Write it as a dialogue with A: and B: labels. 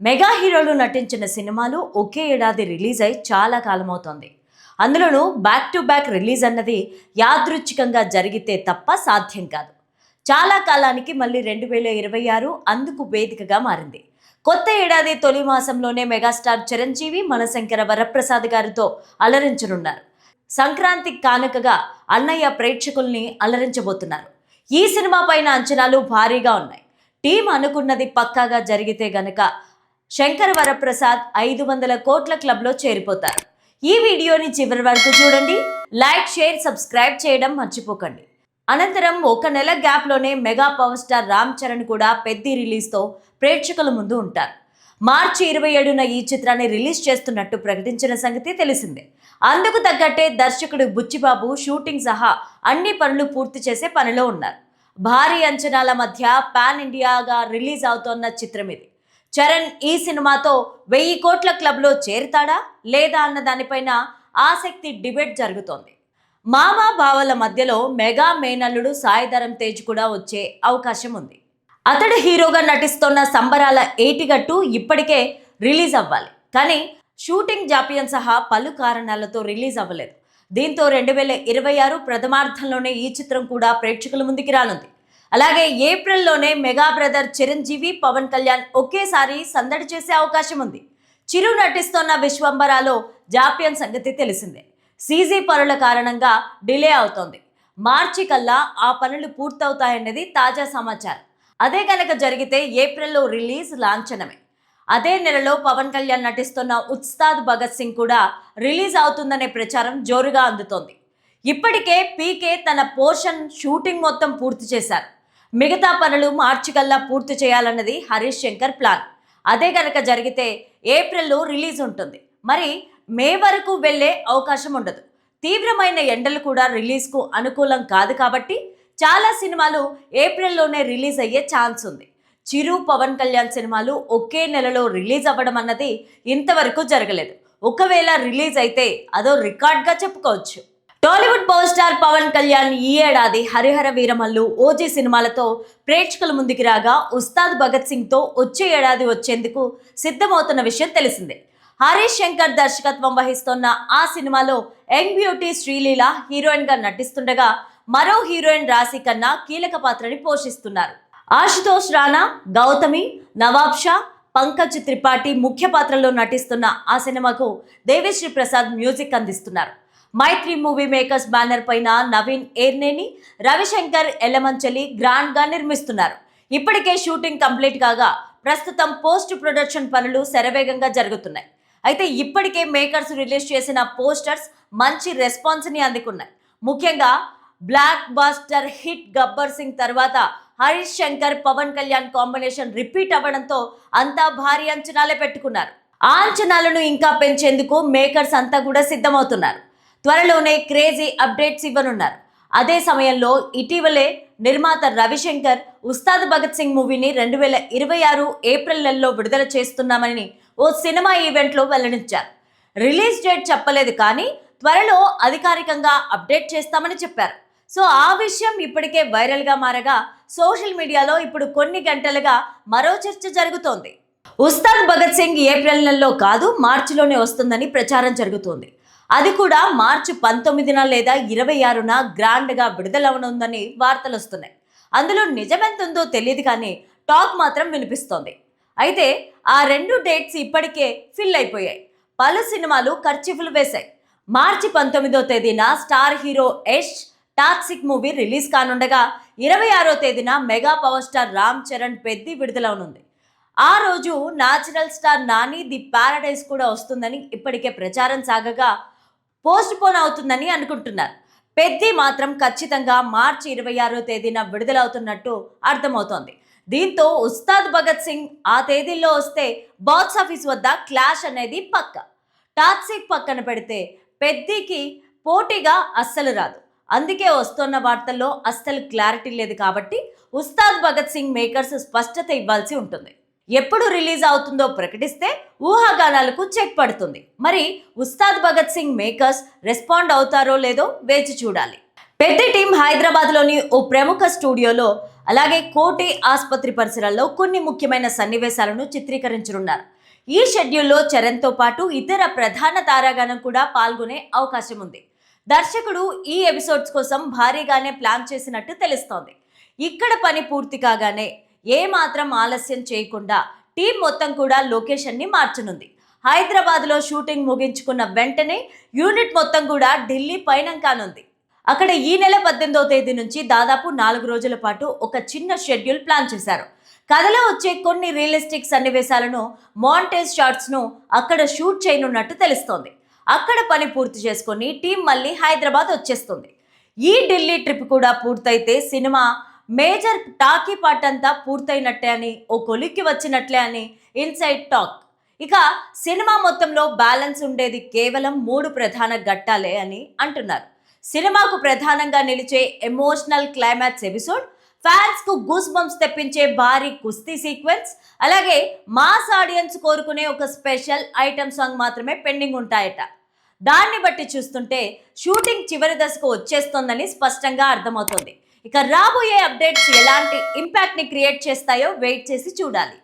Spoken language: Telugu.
A: మెగా హీరోలు నటించిన సినిమాలు ఒకే ఏడాది రిలీజ్ అయి చాలా కాలం అవుతోంది అందులోనూ బ్యాక్ టు బ్యాక్ రిలీజ్ అన్నది యాదృచ్ఛికంగా జరిగితే తప్ప సాధ్యం కాదు. చాలా కాలానికి మళ్ళీ రెండు వేల ఇరవై ఆరు అందుకు వేదికగా మారింది. కొత్త ఏడాది తొలి మాసంలోనే మెగాస్టార్ చిరంజీవి మనశంకర వరప్రసాద్ గారితో అలరించనున్నారు. సంక్రాంతి కానుకగా అన్నయ్య ప్రేక్షకుల్ని అలరించబోతున్నారు. ఈ సినిమా పైన అంచనాలు భారీగా ఉన్నాయి. టీం అనుకున్నది పక్కాగా జరిగితే గనక శంకర్ వరప్రసాద్ ఐదు వందల కోట్ల క్లబ్లో చేరిపోతారు. ఈ వీడియోని చివరి వరకు చూడండి. లైక్ షేర్ సబ్స్క్రైబ్ చేయడం మర్చిపోకండి. అనంతరం ఒక నెల గ్యాప్లోనే mega power star Ram Charan కూడా పెద్ద రిలీజ్తో ప్రేక్షకుల ముందు ఉంటారు. మార్చి ఇరవై ఏడున ఈ చిత్రాన్ని రిలీజ్ చేస్తున్నట్టు ప్రకటించిన సంగతి తెలిసిందే. అందుకు తగ్గట్టే దర్శకుడు బుచ్చిబాబు షూటింగ్ సహా అన్ని పనులు పూర్తి చేసే పనిలో ఉన్నారు. భారీ అంచనాల మధ్య పాన్ ఇండియాగా రిలీజ్ అవుతోన్న చిత్రం ఇది చరణ్ ఈ సినిమాతో వెయ్యి కోట్ల క్లబ్లో చేరుతాడా లేదా అన్న దానిపైన ఆసక్తి డిబేట్ జరుగుతోంది. మామ బావల మధ్యలో మెగా మేనల్లుడు సాయిధరం తేజ్ కూడా వచ్చే అవకాశం ఉంది. అతడు హీరోగా నటిస్తున్న సంబరాల ఏటిగట్టు ఇప్పటికే రిలీజ్ అవ్వాలి. కానీ షూటింగ్ జాప్యం సహా పలు కారణాలతో రిలీజ్ అవ్వలేదు. దీంతో రెండు వేల ఇరవై ఆరు ప్రథమార్థంలోనే ఈ చిత్రం కూడా ప్రేక్షకుల ముందుకి రానుంది. అలాగే ఏప్రిల్లోనే మెగా బ్రదర్ చిరంజీవి పవన్ కళ్యాణ్ ఒకేసారి సందడి చేసే అవకాశం ఉంది. చిరు నటిస్తున్న విశ్వంబరాలో జాప్యం సంగతి తెలిసిందే. సీజీ పనుల కారణంగా డిలే అవుతోంది. మార్చి కల్లా ఆ పనులు పూర్తవుతాయన్నది తాజా సమాచారం. అదే కనుక జరిగితే ఏప్రిల్లో రిలీజ్ లాంఛనమే. అదే నెలలో పవన్ కళ్యాణ్ నటిస్తున్న ఉత్స్తాద్ భగత్ సింగ్ కూడా రిలీజ్ అవుతుందనే ప్రచారం జోరుగా అందుతోంది. ఇప్పటికే పీకే తన పోర్షన్ షూటింగ్ మొత్తం పూర్తి చేశారు. మిగతా పనులు మార్చి కల్లా పూర్తి చేయాలన్నది హరీష్ శంకర్ ప్లాన్. అదే కనుక జరిగితే ఏప్రిల్లో రిలీజ్ ఉంటుంది. మరి మే వరకు వెళ్ళే అవకాశం ఉండదు. తీవ్రమైన ఎండలు కూడా రిలీజ్కు అనుకూలం కాదు కాబట్టి చాలా సినిమాలు ఏప్రిల్లోనే రిలీజ్ అయ్యే ఛాన్స్ ఉంది. చిరు పవన్ కళ్యాణ్ సినిమాలు ఒకే నెలలో రిలీజ్ అవ్వడం అన్నది ఇంతవరకు జరగలేదు. ఒకవేళ రిలీజ్ అయితే అదో రికార్డ్గా చెప్పుకోవచ్చు. Tollywood power star Pawan Kalyan ఈ ఏడాది హరిహర వీరమల్లు ఓజీ సినిమాలతో ప్రేక్షకుల ముందుకు రాగా ఉస్తాద్ భగత్ సింగ్తో వచ్చే ఏడాది వచ్చేందుకు సిద్ధమవుతున్న విషయం తెలిసిందే. హరీష్ శంకర్ దర్శకత్వం వహిస్తున్న ఆ సినిమాలో యంగ్ బ్యూటీ శ్రీలీల హీరోయిన్గా నటిస్తుండగా మరో హీరోయిన్ రాశి కన్నా కీలక పాత్రని పోషిస్తున్నారు. ఆశుతోష్ రాణా గౌతమి నవాబ్ షా పంకజ్ త్రిపాఠి ముఖ్య పాత్రలో నటిస్తున్న ఆ సినిమాకు దేవిశ్రీ ప్రసాద్ మ్యూజిక్ అందిస్తున్నారు. మైత్రి మూవీ మేకర్స్ బ్యానర్ పైన నవీన్ ఏర్నేని రవిశంకర్ ఎల్లమంచలి గ్రాండ్గా నిర్మిస్తున్నారు. ఇప్పటికే షూటింగ్ కంప్లీట్ కాగా ప్రస్తుతం పోస్ట్ ప్రొడక్షన్ పనులు శరవేగంగా జరుగుతున్నాయి. అయితే ఇప్పటికే మేకర్స్ రిలీజ్ చేసిన పోస్టర్స్ మంచి రెస్పాన్స్ని అందుకున్నాయి. ముఖ్యంగా blockbuster hit Gabbar Singh తర్వాత హరీష్ శంకర్ పవన్ కళ్యాణ్ కాంబినేషన్ రిపీట్ అవ్వడంతో అంతా భారీ అంచనాలే పెట్టుకున్నారు. ఆ అంచనాలను ఇంకా పెంచేందుకు మేకర్స్ అంతా కూడా సిద్ధమవుతున్నారు. త్వరలోనే క్రేజీ అప్డేట్స్ ఇవ్వనున్నారు. అదే సమయంలో ఇటీవలే నిర్మాత రవిశంకర్ ఉస్తాద్ భగత్ సింగ్ మూవీని రెండు వేల ఇరవై ఆరు ఏప్రిల్ నెలలో విడుదల చేస్తున్నామని ఓ సినిమా ఈవెంట్లో వెల్లడించారు. రిలీజ్ డేట్ చెప్పలేదు కానీ త్వరలో అధికారికంగా అప్డేట్ చేస్తామని చెప్పారు. సో ఆ విషయం ఇప్పటికే వైరల్గా మారగా సోషల్ మీడియాలో ఇప్పుడు కొన్ని గంటలుగా మరో చర్చ జరుగుతోంది. ఉస్తాద్ భగత్ సింగ్ ఏప్రిల్ నెలలో కాదు మార్చిలోనే వస్తుందని ప్రచారం జరుగుతోంది. అది కూడా మార్చి పంతొమ్మిదిన లేదా ఇరవై ఆరున గ్రాండ్గా విడుదలవనుందని వార్తలు వస్తున్నాయి అందులో నిజమెంతుందో తెలియదు కానీ టాక్ మాత్రం వినిపిస్తోంది. అయితే ఆ రెండు డేట్స్ ఇప్పటికే ఫిల్ అయిపోయాయి. పలు సినిమాలు ఖర్చీఫులు వేశాయి. మార్చి పంతొమ్మిదో తేదీన star hero Yash Toxic movie release కానుండగా ఇరవై ఆరో తేదీన mega power star Ram Charan Peddi విడుదలవనుంది. ఆ రోజు natural star Nani the Paradise కూడా వస్తుందని ఇప్పటికే ప్రచారం సాగగా పోస్ట్ పోన్ అవుతుందని అనుకుంటున్నారు. పెద్ది మాత్రం ఖచ్చితంగా మార్చి ఇరవై ఆరో తేదీన విడుదలవుతున్నట్టు అర్థమవుతోంది. దీంతో ఉస్తాద్ భగత్ సింగ్ ఆ తేదీల్లో వస్తే బాక్స్ ఆఫీస్ వద్ద క్లాష్ అనేది పక్క. టాక్సిక్ పక్కన పెడితే పెద్దికి పోటీగా అస్సలు రాదు. అందుకే వస్తున్న వార్తల్లో అస్సలు క్లారిటీ లేదు కాబట్టి ఉస్తాద్ భగత్ సింగ్ మేకర్స్ స్పష్టత ఇవ్వాల్సి ఉంటుంది. ఎప్పుడు రిలీజ్ అవుతుందో ప్రకటిస్తే ఊహాగానాలకు చెక్ పడుతుంది. మరి ఉస్తాద్ భగత్ సింగ్ మేకర్స్ రెస్పాండ్ అవుతారో లేదో వేచి చూడాలి. పెద్ద టీం హైదరాబాద్లోని ఓ ప్రముఖ స్టూడియోలో అలాగే కోటి ఆసుపత్రి పరిసరాల్లో కొన్ని ముఖ్యమైన సన్నివేశాలను చిత్రీకరించనున్నారు. ఈ షెడ్యూల్లో చరణ్తో పాటు ఇతర ప్రధాన తారాగణం కూడా పాల్గొనే అవకాశం ఉంది. దర్శకుడు ఈ ఎపిసోడ్స్ కోసం భారీగానే ప్లాన్ చేసినట్టు తెలుస్తోంది. ఇక్కడ పని పూర్తి కాగానే ఏమాత్రం ఆలస్యం చేయకుండా టీం మొత్తం కూడా లొకేషన్ని మార్చనుంది. హైదరాబాద్లో షూటింగ్ ముగించుకున్న వెంటనే యూనిట్ మొత్తం కూడా ఢిల్లీ పైనం కానుంది. అక్కడ ఈ నెల పద్దెనిమిదవ తేదీ నుంచి దాదాపు నాలుగు రోజుల పాటు ఒక చిన్న షెడ్యూల్ ప్లాన్ చేశారు. కథలో వచ్చే కొన్ని రియలిస్టిక్ సన్నివేశాలను మాంటేజ్ షాట్స్ను అక్కడ షూట్ చేయనున్నట్టు తెలుస్తోంది. అక్కడ పని పూర్తి చేసుకొని టీం మళ్ళీ హైదరాబాద్ వచ్చేస్తుంది. ఈ ఢిల్లీ ట్రిప్ కూడా పూర్తయితే సినిమా మేజర్ టాకీ పార్ట్ అంతా పూర్తయినట్టే అని ఓ కొలిక్కి వచ్చినట్లే అని ఇన్సైడ్ టాక్. ఇక సినిమా మొత్తంలో బ్యాలెన్స్ ఉండేది కేవలం మూడు ప్రధాన ఘట్టాలే అని అంటున్నారు. సినిమాకు ప్రధానంగా నిలిచే ఎమోషనల్ క్లైమాక్స్ ఎపిసోడ్ ఫ్యాన్స్కు గూస్ బంప్స్ తెప్పించే భారీ కుస్తీ సీక్వెన్స్ అలాగే మాస్ ఆడియన్స్ కోరుకునే ఒక స్పెషల్ ఐటమ్ సాంగ్ మాత్రమే పెండింగ్ ఉంటాయట. దాన్ని బట్టి చూస్తుంటే షూటింగ్ చివరి దశకు వచ్చేస్తోందని స్పష్టంగా అర్థమవుతోంది. ఇక రాబోయే అప్డేట్స్ ఎలాంటి ఇంపాక్ట్ని క్రియేట్ చేస్తాయో వెయిట్ చేసి చూడాలి.